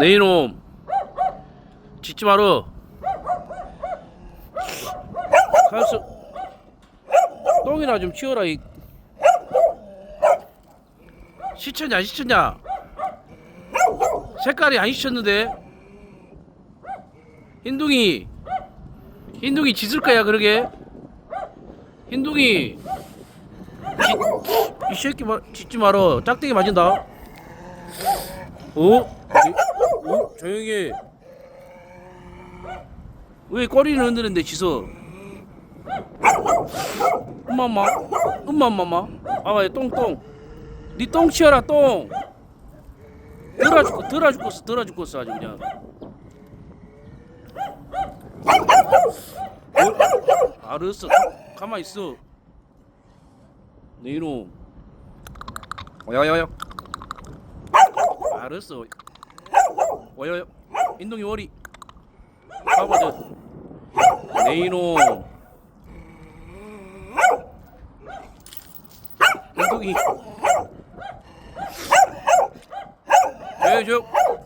내 이놈. 짖지 마라 가서 똥이나 좀 치워라 이. 시쳤냐 안 시쳤냐? 색깔이 안 시쳤는데? 흰둥이. 흰둥이 짖을 거야 그러게. 흰둥이. 짖- 이 새끼 말 짖지 마라 짝대기 맞은다. 어? 이- 어? 조용히 해. 왜 꼬리를 흔드는데 짖어 엄마엄마 엄마엄마마. 아와 똥똥. 니 똥 치워라 똥. 들어 죽고 들어 죽겠어 들어 죽겠어 아주 그냥. 어? 알았어. 가만 있어. 내 이놈. 야야야. 알았어 와야야 인동이 봐봐 저내 이놈 인동이. 저저